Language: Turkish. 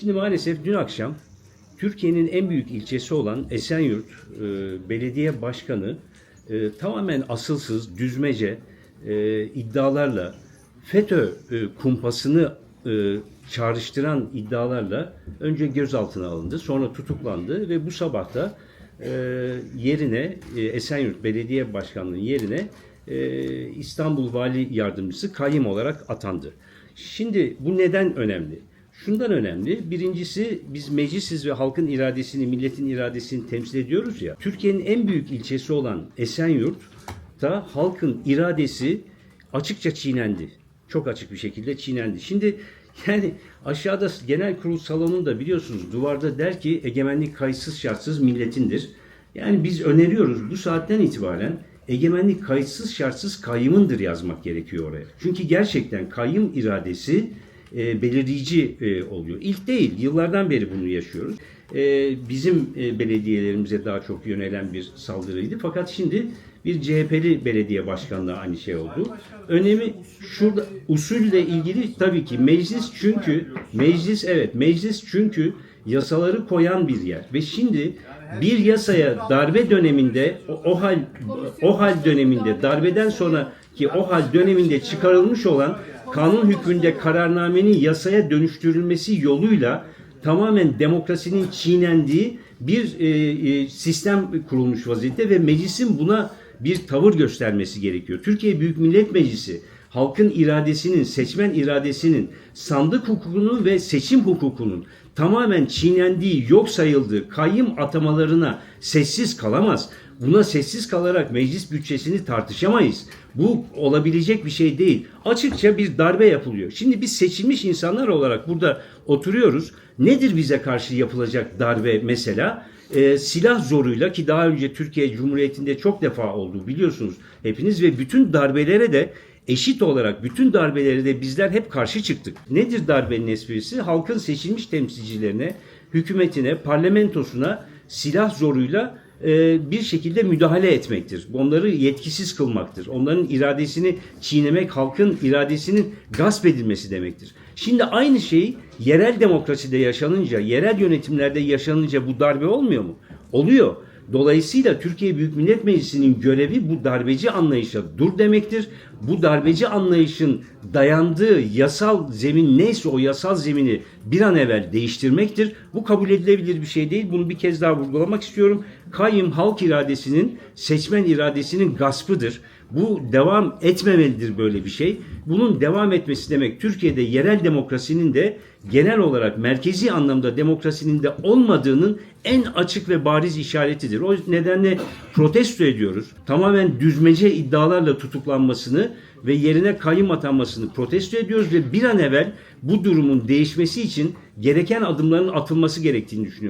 Şimdi maalesef dün akşam Türkiye'nin en büyük ilçesi olan Esenyurt e, Belediye Başkanı e, tamamen asılsız, düzmece e, iddialarla FETÖ e, kumpasını e, çağrıştıran iddialarla önce gözaltına alındı, sonra tutuklandı ve bu sabah da e, yerine e, Esenyurt Belediye Başkanlığı'nın yerine e, İstanbul Vali Yardımcısı kayyım olarak atandı. Şimdi bu neden önemli? Şundan önemli. Birincisi biz meclisiz ve halkın iradesini, milletin iradesini temsil ediyoruz ya. Türkiye'nin en büyük ilçesi olan Esenyurt'ta halkın iradesi açıkça çiğnendi. Çok açık bir şekilde çiğnendi. Şimdi yani aşağıda genel kurul salonunda biliyorsunuz duvarda der ki egemenlik kayıtsız şartsız milletindir. Yani biz öneriyoruz bu saatten itibaren egemenlik kayıtsız şartsız kayyımındır yazmak gerekiyor oraya. Çünkü gerçekten kayyım iradesi e, belirleyici e, oluyor. İlk değil, yıllardan beri bunu yaşıyoruz. E, bizim e, belediyelerimize daha çok yönelen bir saldırıydı. Fakat şimdi bir CHP'li belediye başkanlığı aynı şey oldu. Önemi şurada usulle ilgili tabii ki meclis çünkü meclis evet meclis çünkü yasaları koyan bir yer ve şimdi bir yasaya darbe döneminde o, o hal o hal döneminde darbeden sonraki o hal döneminde çıkarılmış olan kanun hükmünde kararnamenin yasaya dönüştürülmesi yoluyla tamamen demokrasinin çiğnendiği bir e, e, sistem kurulmuş vaziyette ve meclisin buna bir tavır göstermesi gerekiyor. Türkiye Büyük Millet Meclisi halkın iradesinin, seçmen iradesinin, sandık hukukunun ve seçim hukukunun tamamen çiğnendiği, yok sayıldığı kayyım atamalarına sessiz kalamaz. Buna sessiz kalarak meclis bütçesini tartışamayız. Bu olabilecek bir şey değil. Açıkça bir darbe yapılıyor. Şimdi biz seçilmiş insanlar olarak burada oturuyoruz. Nedir bize karşı yapılacak darbe mesela? Ee, silah zoruyla ki daha önce Türkiye Cumhuriyeti'nde çok defa oldu biliyorsunuz hepiniz ve bütün darbelere de eşit olarak bütün darbelere de bizler hep karşı çıktık. Nedir darbenin esprisi? Halkın seçilmiş temsilcilerine, hükümetine, parlamentosuna silah zoruyla e, bir şekilde müdahale etmektir. Onları yetkisiz kılmaktır. Onların iradesini çiğnemek halkın iradesinin gasp edilmesi demektir. Şimdi aynı şey yerel demokraside yaşanınca, yerel yönetimlerde yaşanınca bu darbe olmuyor mu? Oluyor. Dolayısıyla Türkiye Büyük Millet Meclisi'nin görevi bu darbeci anlayışa dur demektir. Bu darbeci anlayışın dayandığı yasal zemin neyse o yasal zemini bir an evvel değiştirmektir. Bu kabul edilebilir bir şey değil. Bunu bir kez daha vurgulamak istiyorum. Kayyım halk iradesinin, seçmen iradesinin gaspıdır. Bu devam etmemelidir böyle bir şey. Bunun devam etmesi demek Türkiye'de yerel demokrasinin de genel olarak merkezi anlamda demokrasinin de olmadığının en açık ve bariz işaretidir. O nedenle protesto ediyoruz. Tamamen düzmece iddialarla tutuklanmasını ve yerine kayyım atanmasını protesto ediyoruz ve bir an evvel bu durumun değişmesi için gereken adımların atılması gerektiğini düşünüyoruz.